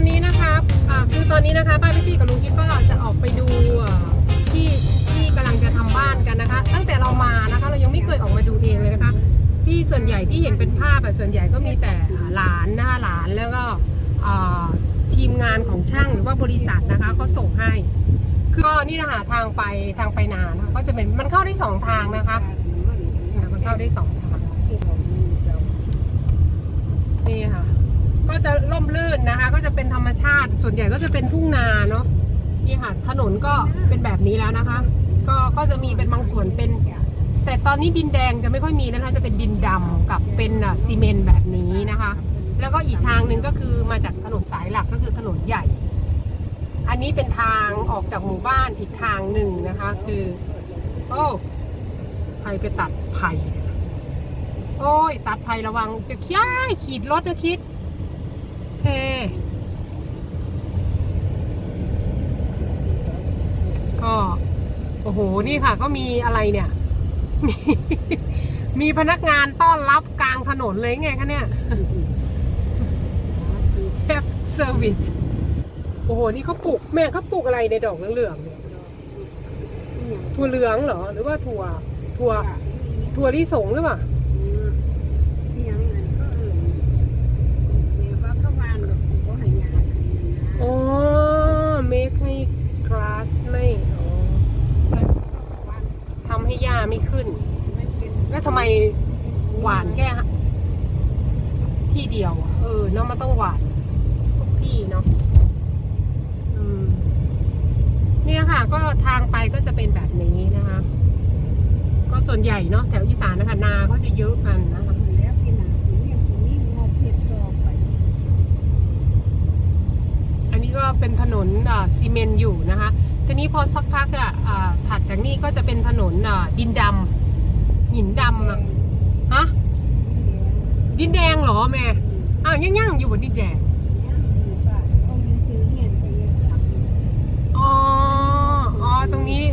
อนนี้นะคะอ่าคือตอนนี้นะคะป้าพิซี่กับลุงคิดก็จะออกไปดูที่ที่กำลังจะทำบ้านกันนะคะ ตั้งแต่เรามานะคะเรายังไม่เคยออกมาดูเองเลยนะคะ ที่ส่วนใหญ่ที่เห็นเป็นภาพส่วนใหญ่ก็มีแต่หลานนะคะหลานแล้วก็อ่าทีมงานของช่างหรือว่าบริษัทนะคะเขาส่งให้คือก็นี่นะคะทางไปทางไปนานะคะก็จะเป็นมันเข้าได้สองทางนะคะมันเข้าได้สองทางนี่ค่ะ ก็จะล่มลื่นนะคะ ก็จะเป็นธรรมชาติ ส่วนใหญ่ก็จะเป็นทุ่งนาเนาะนี่ค่ะ ถนนก็เป็นแบบนี้แล้วนะคะ ก็ก็จะมีเป็นบางส่วนเป็น แต่ตอนนี้ดินแดงจะไม่ค่อยมีนะคะจะเป็นดินดำกับเป็นอะซีเมนต์แบบนี้นะคะ แล้วก็อีกทางหนึ่งก็คือมาจากถนนสายหลักก็คือถนนใหญ่ อันนี้เป็นทางออกจากหมู่บ้านอีกทางหนึ่งนะคะ คือ โอ้ใครไปตัดไผ่โอ้ย ตัดไผ่ระวังจะขี้ขีดรถนะคิด เทก็ โอ้โห นี่ค่ะ ก็มีอะไรเนี่ย มีมีพนักงานต้อนรับกลางถนนเลยไงคะเนี่ยแทบเซอร์วิส โอ้โห นี่เขาปลูกแม่เขาปลูกอะไรในดอกเหลืองๆเนี่ยถั่วเหลืองเหรอ หรือว่าถั่ว ถั่ว ถั่วลิสงหรือเปล่า อ๋อเมคให้กราสไม่อ๋อทำให้หญ้าไม่ขึ้น แล้วทำไมหวานแค่ที่เดียวเออเนาะมันต้องหวานทุกที่เนาะเนี่ยค่ะ ก็ทางไปก็จะเป็นแบบนี้นะคะ ก็ส่วนใหญ่เนาะแถวอีสานนะคะนาเขาจะเยอะ อันนี้ก็ เป็นถนนซีเมนต์อยู่นะคะ ทีนี้พอสักพักอะอ่าถัดจากนี้ก็จะเป็นถนนดินดำหินดำอะฮะดินแดงเหรอแม่อ้าวย่างๆอยู่บนดินแดงอ๋ออ๋อตรงนี้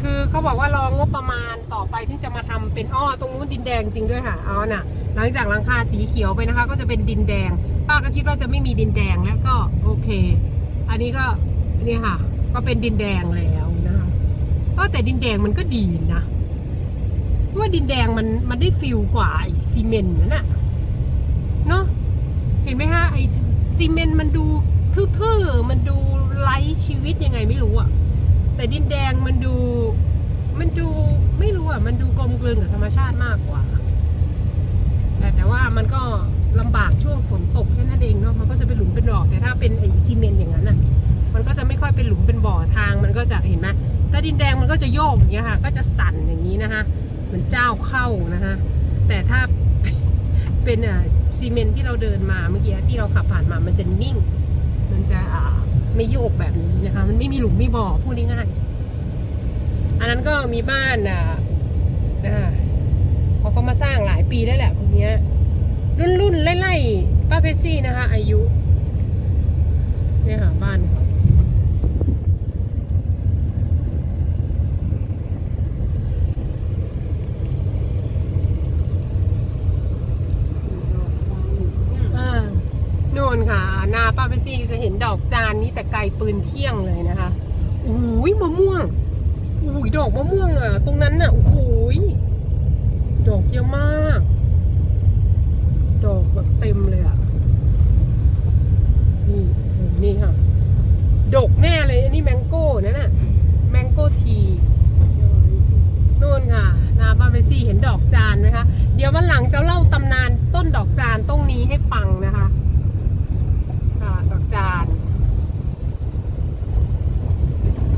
คือเขาบอกว่ารองบประมาณต่อไปที่จะมาทำเป็นอ้อตรงนู้นดินแดงจริงด้วยค่ะอ๋อน่ะ หลังจากหลังคาสีเขียวไปนะคะ ก็จะเป็นดินแดง ป้าก็คิดว่าจะไม่มีดินแดงแล้วก็โอเค อันนี้ก็เนี่ยค่ะ ก็เป็นดินแดงแล้วนะคะเออแต่ดินแดงมันก็ดีนะเพราะว่าดินแดงมันมันได้ฟิลกว่าไอ้ซีเมนต์นั่นน่ะเนาะเห็นไหมคะไอ้ซีเมนต์มันดูทื่อๆมันดูไร้ชีวิตยังไงไม่รู้อะแต่ดินแดงมันดูมันดูไม่รู้อะมันดูกลมกลืนกับธรรมชาติมากกว่า แต่แต่ว่ามันก็ ลำบากช่วงฝนตกแค่นั้นเองเนาะมันก็จะเป็นหลุมเป็นบ่อแต่ถ้าเป็นไอ้ซีเมนต์อย่างนั้นอะมันก็จะไม่ค่อยเป็นหลุมเป็นบ่อทางมันก็จะเห็นไหมถ้าดินแดงมันก็จะโยกอย่างเงี้ยค่ะ ก็จะสั่นอย่างนี้นะคะเหมือนเจ้าเข้านะคะแต่ถ้าเป็นอะซีเมนต์ที่เราเดินมาเมื่อกี้ที่เราขับผ่านมามันจะนิ่ง มันจะอ่าไม่โยกแบบนี้นะคะ มันไม่มีหลุมไมีบ่อพูดง่ายๆอันนั้นก็มีบ้านอะอ่าเขาก็มาสร้างหลายปีแล้วแหละคนเนี้ย รุ่นรุ่นๆไล่ๆป้าเพชซี่นะคะ อายุเนี่ยค่ะบ้านเขาโน่นค่ะหนาป้าเพชซี่จะเห็นดอกจานนี้แต่ไกลปืนเที่ยงเลยนะคะโอ้ยมะม่วงโอ้ยดอกมะม่วงอะ ตรงนั้นน่ะโอ้โหยดอกเยอะมาก ดอกแบบเต็มเลยอะ นี่โอ้โหนี่ค่ะ ดกแน่เลย อันนี้แมงโก้นั่นน่ะ แมงโก้ทีนู่นค่ะ นาบาเบซี่เห็นดอกจานไหมคะ เดี๋ยววันหลังจะเล่าตำนานต้นดอกจานต้นนี้ให้ฟังนะคะค่ะดอกจาน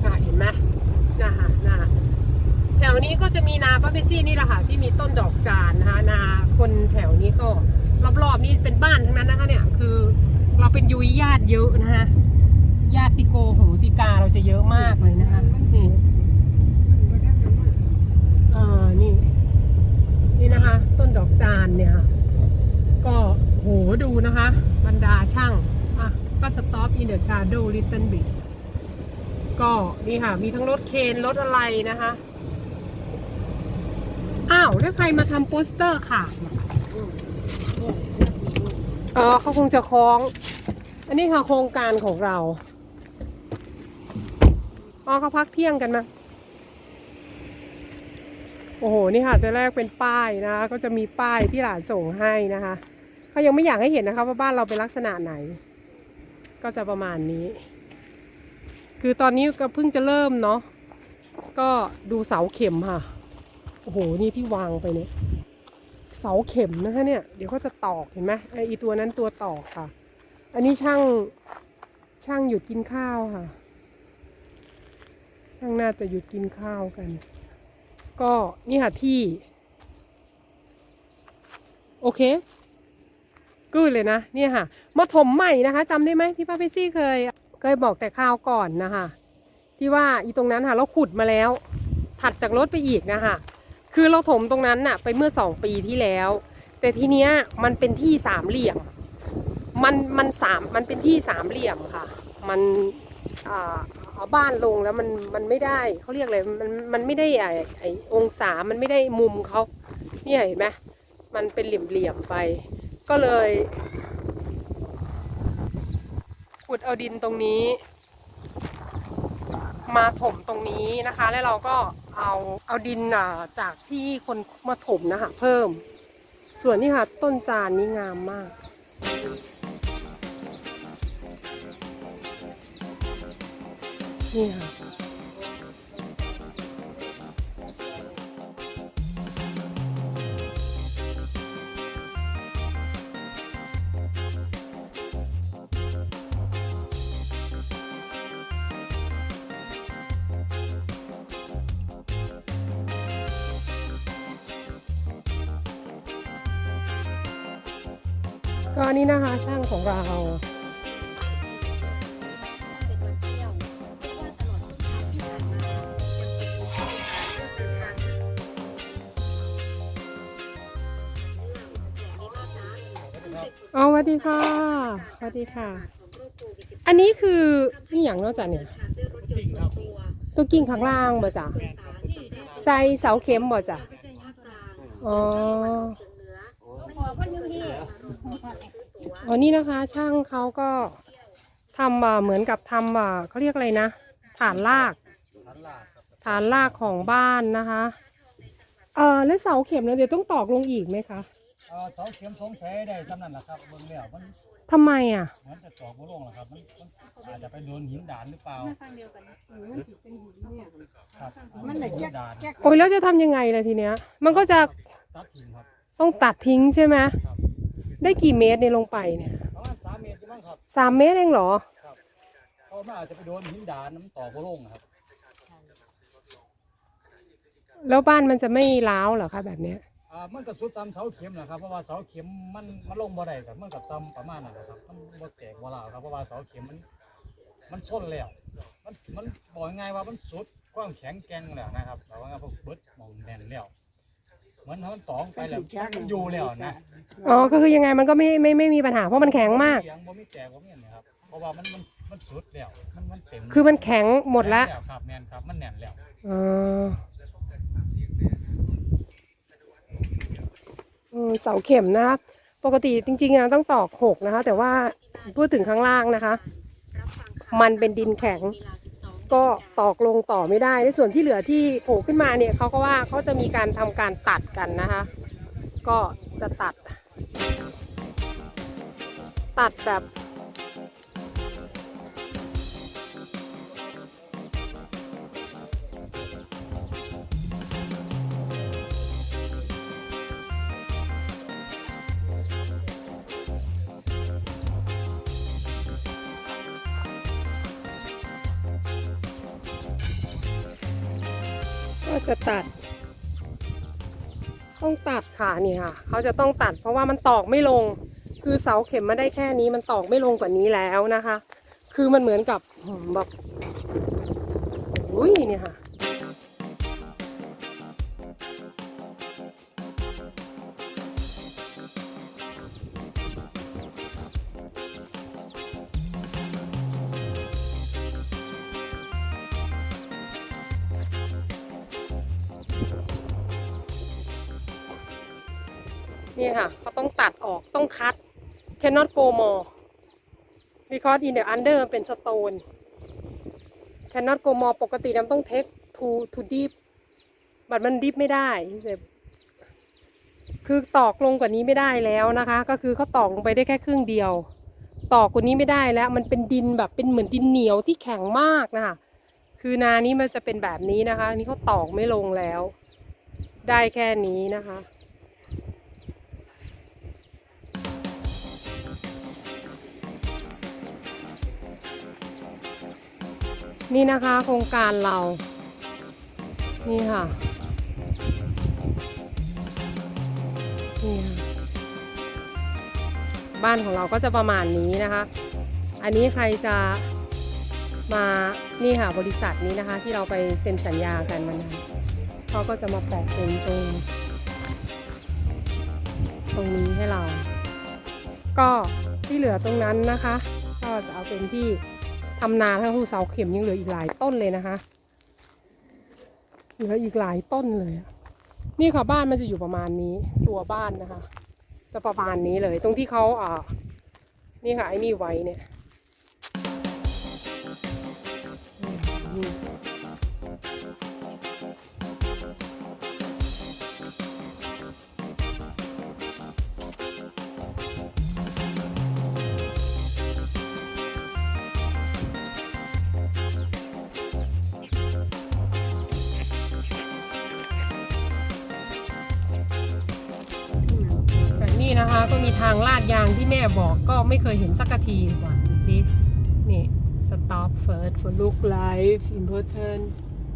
ค่ะเห็นไหมนะคะน่ะแถวนี้ก็จะมีนาบาเบซี่นี่แหละค่ะ ที่มีต้นดอกจานนะคะ นาคนแถวนี้ก็ รอบๆนี่เป็นบ้านทั้งนั้นนะคะเนี่ยคือเราเป็นยุยญาติเยอะนะคะญาติโกโหติกาเราจะเยอะมากเลยนะคะนี่เออนี่ นี่นะคะ ต้นดอกจานเนี่ยก็โหดูนะคะ บรรดาช่างอะก็ stop in the shadow little bit ก็นี่ค่ะ มีทั้งรถเคนรถอะไรนะคะอ้าวแล้วใครมาทำโปสเตอร์ค่ะ ออเขาคงจะคล้อง อันนี้ค่ะโครงการของเรา อ๋อเขาพักเที่ยงกันมาโอ้โห นี่ค่ะแต่แรกเป็นป้ายนะคะ ก็จะมีป้ายที่หลานส่งให้นะคะเขายังไม่อยากให้เห็นนะคะว่าบ้านเราเป็นลักษณะไหน ก็จะประมาณนี้ คือตอนนี้ก็เพิ่งจะเริ่มเนาะ ก็ดูเสาเข็มค่ะ โอ้โห นี่ที่วางไปเนี่ย เสาเข็มนะคะเนี่ย เดี๋ยวก็จะตอกเห็นไหมไออีตัวนั้นตัวตอกค่ะ อันนี้ช่างช่างหยุดกินข้าวค่ะ ช่างน่าจะหยุดกินข้าวกัน ก็นี่ค่ะที่ โอเคกูดเลยนะเนี่ยค่ะมาถมใหม่นะคะจำได้ไหมที่ป้าเปซี่เคย เคยบอกแต่ข้าวก่อนนะคะที่ว่าอีตรงนั้นค่ะ เราขุดมาแล้ว ถัดจากรถไปอีกนะคะ คือเราถมตรงนั้นน่ะ ไปเมื่อสองปีที่แล้ว แต่ทีเนี้ยมันเป็นที่สามเหลี่ยม มันมันสามมันเป็นที่สามเหลี่ยมค่ะ มันอ่าเอาบ้านลงแล้วมันมันไม่ได้เขาเรียกอะไรมันมันไม่ได้ไอไอองศามันไม่ได้มุมเขาเนี่ยเห็นไหมมันเป็นเหลี่ยมๆไป ก็เลยขุดเอาดินตรงนี้ มาถมตรงนี้นะคะ แล้วเราก็ เอาเอาดินอ่าจากที่คนมาถมนะคะเพิ่ม ส่วนนี้ค่ะต้นจานนี้งามมาก นี่ค่ะ ก็นี่นะคะช่างของเราอ๋อสวัสดีค่ะสวัสดีค่ะ อันนี้คือนี่อย่างนอกจากเนี่ยตัวกิ่งข้างล่างบ่จ้ะใส่เสาเข็มบ่จ้ะอ๋อ อ๋อนี่นะคะ ช่างเขาก็ทำอ่าเหมือนกับทำอ่าเขาเรียกอะไรนะ ฐานราก ฐานรากของบ้านนะคะ เออแล้วเสาเข็มเนี่ยเดี๋ยวต้องตอกลงอีกไหมคะเอ่อเสาเข็มสงสัยได้สำนั่นแหละครับเบิ่งแล้วมันทำไมอะเหมือนจะตอกบ่ลงหรอกครับมันมันอาจจะไปโดนหินด่านหรือเปล่าครับมันไหนหิแก๊กด่านแก๊กโอ้ยแล้วจะทำยังไงล่ะทีเนี้ย มันก็จะตัดทิ้งครับต้องตัดทิ้งใช่ไหมครับ ได้กี่เมตรเนี่ยลงไปเนี่ยประมาณสามเมตรอยู่มั้งครับสามเมตรเองเหรอเพราะมันอาจจะไปโดนหินด่านน้ำตอกบ่ลงครับแล้วบ้านมันจะไม่ร้าวเหรอคะแบบเนี้ยอ่ามันก็สุดตามเสาเข็มนะครับเพราะว่าเสาเข็มมันมันลงบ่ได้ครับมันกับซ้ำประมาณนั้นนะครับมันบ่แตกบ่ลาวครับเพราะว่าเสาเข็มมัน มันชนแล้ว มันมันบอกง่ายๆว่ามันสุดความแข็งแกร่งแล้วนะครับแต่ว่าพวกเบิดหมองแน่นแล้วเห มือนถ้ามันตองไปแล้วมันอยู่แล้วนะอ๋อก็คือยังไงมันก็ไม่ไม่ไม่มีปัญหาเพราะมันแข็งมาก เสียงบ่มีแตกบ่มีอันนี้ครับเพราะว่ามันมันมันสุดแล้วมันมันเต็มคือมันแข็งหมดละแน่นครับแน่นครับมันแน่นแล้วอ๋ออืมเสาเข็มนะคะปกติจริงๆอะต้องตอกหกนะคะ แต่ว่าพูดถึงข้างล่างนะคะ มันเป็นดินแข็ง ก็ตอกลงต่อไม่ได้ ในส่วนที่เหลือที่โผล่ขึ้นมาเนี่ยเขาก็ว่าเขาจะมีการทำการตัดกันนะคะ ก็จะตัด ตัดแบบ จะตัด ต้องตัดค่ะนี่ค่ะเขาจะต้องตัดเพราะว่ามันตอกไม่ลง คือเสาเข็มมาได้แค่นี้มันตอกไม่ลงกว่านี้แล้วนะคะ คือมันเหมือนกับแบบอุ้ยเนี่ยค่ะ นี่ค่ะเขาต้องตัดออกต้องคัด cannot go more because in the under มันเป็น stone cannot go more ปกติน้ำต้อง take to to deep บัดมัน deep ไม่ได้ คือตอกลงกว่านี้ไม่ได้แล้วนะคะ ก็คือเขาตอกลงไปได้แค่ครึ่งเดียว ตอกกว่านี้ไม่ได้แล้ว มันเป็นดินแบบเป็นเหมือนดินเหนียวที่แข็งมากนะคะ คือนานี้มันจะเป็นแบบนี้นะคะ นี่เขาตอกไม่ลงแล้ว ได้แค่นี้นะคะ นี่นะคะโครงการเรา นี่ค่ะ นี่ค่ะ บ้านของเราก็จะประมาณนี้นะคะ อันนี้ใครจะมา นี่ค่ะบริษัทนี้นะคะ ที่เราไปเซ็นสัญญากันมานานเขาก็จะมาแปะตรงตรงตรงนี้ให้เรา ก็ที่เหลือตรงนั้นนะคะ ก็จะเอาเป็นที่ ทำนาทั้งคู่เสาเข็มยังเหลืออีกหลายต้นเลยนะคะ เหลืออีกหลายต้นเลย นี่ค่ะบ้านมันจะอยู่ประมาณนี้ ตัวบ้านนะคะ จะประมาณนี้เลย ตรงที่เขาอ่านี่ค่ะไอ้นี่ไว้เนี่ย นี่นะคะ ก็มีทางลาดยางที่แม่บอกก็ไม่เคยเห็นสักทีว่าดูสินี่ stop first for look life important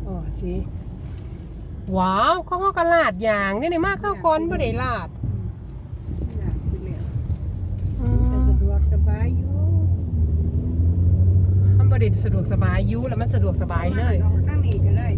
อ๋อสิว้าวเขาว่ากันลาดยางนี่นี่มากเข้าก่อนบ่ได้ลาดอยากไปแล้วอืแต่มสะดวกสบายอยู่มันบ่ได้สะดวกสบายอยูแล้วมันสะดวกสบายเลยออกทางนี้ก็ได้